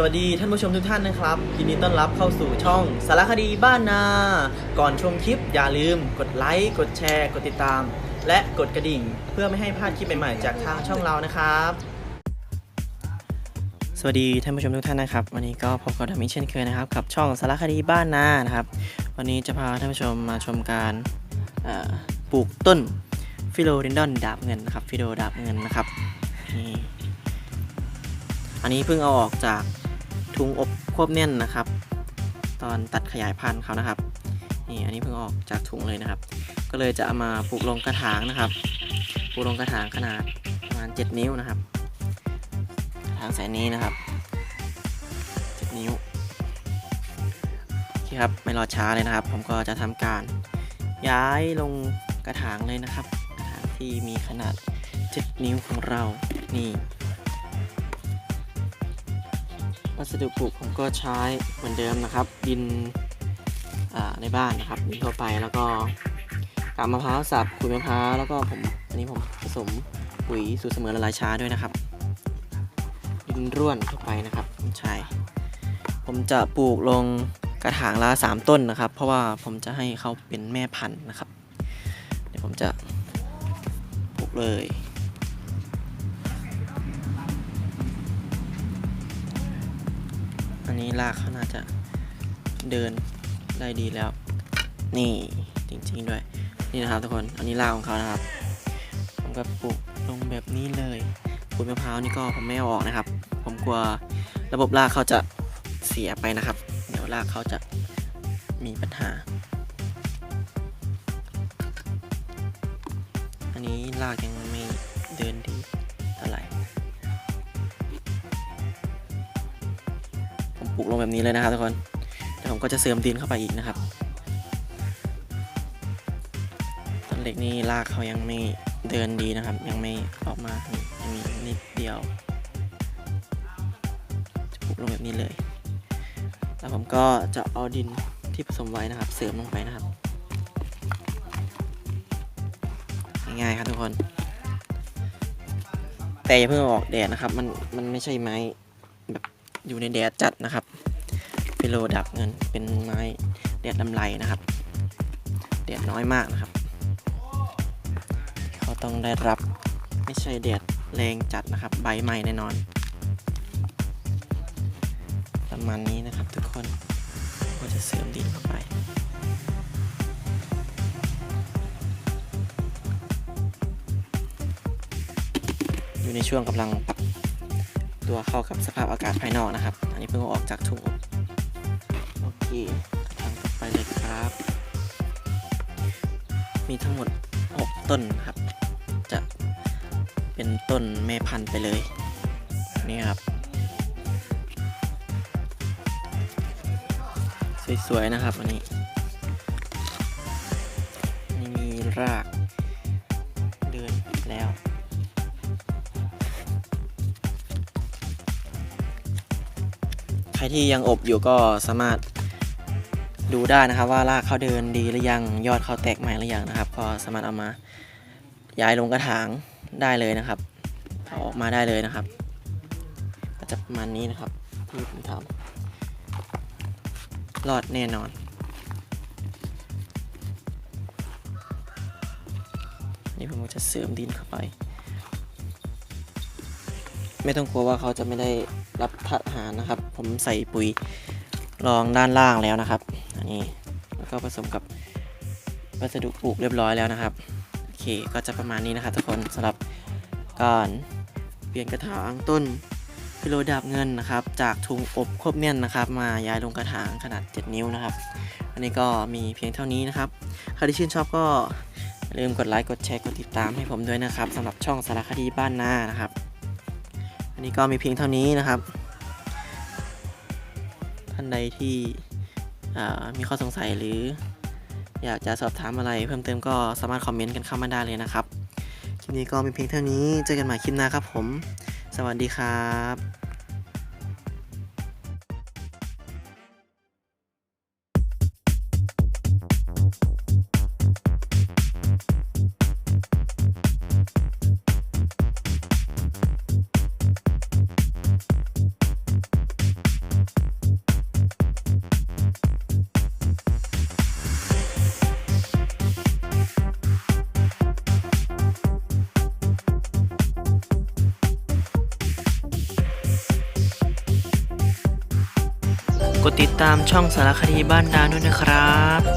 สวัสดีท่านผู้ชมทุกท่านนะครับยินดีต้อนรับเข้าสู่ช่องสารคดีบ้านนา ก่อนชมคลิปอย่าลืม กดไลค์กดแชร์ กดติดตาม และกดกระดิ่ง เพื่อไม่ให้พลาดคลิปใหม่ๆจากทางช่องเรานะครับ สวัสดีท่านผู้ชมทุกท่านนะครับ วันนี้ก็พบกับดามิเช่นเคยนะครับกับช่องสารคดีบ้านนานะครับ วันนี้จะพาท่านผู้ชมมาชมการปลูกต้นฟิโลเดนดอนดาบเงินนะครับฟิโลดาบเงินนะครับนี่อันนี้เพิ่งเอาออกจาก ถุงอบควบแน่นนะครับ ตอนตัดขยายพันธุ์เขานะครับนี่อันนี้เพิ่งออกจากถุงเลยนะครับ ก็เลยจะเอามาปลูกลงกระถางนะครับปลูกลงกระถางขนาดประมาณ 7 นิ้วนะครับทางสายนี้นะครับ 7 นิ้วโอเคครับไม่รอช้าเลยนะครับ ผมก็จะทำการย้ายลงกระถางเลยนะครับกระถางที่มีขนาด 7 นิ้วของเรานี่ วัสดุปลูกผมก็ใช้เหมือนเดิมนะครับ ดินในบ้านนะครับดินทั่วไปแล้วก็กามะพร้าวสับขุยมะพร้าวแล้วก็ผมอันนี้ผมผสมปุ๋ยสูตรเสมอละลายช้าด้วยนะครับ ดินร่วนเข้าไปนะครับผมใช่ผมจะปลูกลงกระถางละ3 ต้นนะครับ เพราะว่าผมจะให้เขาเป็นแม่พันธุ์นะครับ เดี๋ยวผมจะปลูกเลย อันนี้รากเขาน่าจะเดินได้ดีแล้ว นี่จริงๆด้วย นี่นะครับทุกคน อันนี้รากของเขานะครับ ผมก็ปลูกลงแบบนี้เลยขุยมะพร้าวนี่ก็ผมไม่เอาออกนะครับ ผมกลัวระบบรากเขาจะเสียไปนะครับ เดี๋ยวรากเขาจะมีปัญหา อันนี้รากยังไม่เดินดี ผมปลูกลงแบบนี้เลยนะครับทุกคนเดี๋ยวผมก็จะเสริมดินเข้าไปอีกนะครับต้นเล็กนี่รากเขายังไม่เดินดีนะครับ ยังไม่ออกมายังมีนิดเดียว จะปลูกลงแบบนี้เลย แล้วผมก็จะเอาดินที่ผสมไว้นะครับ เสริมลงไปนะครับง่ายๆครับทุกคน แต่อย่าเพิ่งเอออกแดดนะครับ มันมันไม่ใช่ไม้แบบ อยู่ในแดดจัดนะครับฟิโลดับเงินเป็นไม้แดดลำไรนะครับ แดดน้อยมากนะครับ เขาต้องได้รับไม่ใช่แดดแรงจัดนะครับ ใบใหม่แน่นอน ประมาณนี้นะครับทุกคนก็จะเสริมดินเข้าไปอยู่ในช่วงกำลังปรับ ตัวเข้ากับสภาพอากาศภายนอกนะครับ อันนี้เพิ่งออกจากถุงโอเคทางต่อไปเลยครับ มีทั้งหมด 6 ต้นครับ จะเป็นต้นแม่พันธุ์ไปเลย นี่ครับ สวย ๆ นะครับ อันนี้นี่มีรากเดินแล้ว ใครที่ยังอบอยู่ก็สามารถดูได้นะครับว่ารากเขาเดินดีหรือยังยอดเขาแตกใหม่หรือยังนะครับ ก็สามารถเอามาย้ายลงกระถางได้เลยนะครับเอาออกมาได้เลยนะครับ ก็จะประมาณนี้นะครับที่ผมทำรอดแน่นอน นี่ผมก็จะเสริมดินเข้าไป ไม่ต้องกลัวว่าเขาจะไม่ได้รับทหารนะครับ ผมใส่ปุ๋ยรองด้านล่างแล้วนะครับ อันนี้แล้วก็ผสมกับวัสดุปลูกเรียบร้อยแล้วนะครับโอเคก็จะประมาณนี้นะครับทุกคนสำหรับการเปลี่ยนกระถางต้นฟิโลดาบเงินนะครับ จากถุงอบควบแน่นนะครับ มาย้ายลงกระถางขนาด 7 นิ้วนะครับ อันนี้ก็มีเพียงเท่านี้นะครับใครที่ชื่นชอบก็ลืมกดไลค์กดแชร์กดติดตามให้ผมด้วยนะครับสำหรับช่องสารคดีบ้านนานะครับ อันนี้ก็มีเพียงเท่านี้นะครับ ท่านใดที่มีข้อสงสัยหรือ อยากจะสอบถามอะไร เพิ่มเติมก็สามารถคอมเมนต์กันเข้ามาได้เลยนะครับ คลิปนี้ก็มีเพียงเท่านี้ เจอกันใหม่คลิปหน้าครับผม สวัสดีครับ กดติดตามช่องสารคดีบ้านดาด้วยนะครับ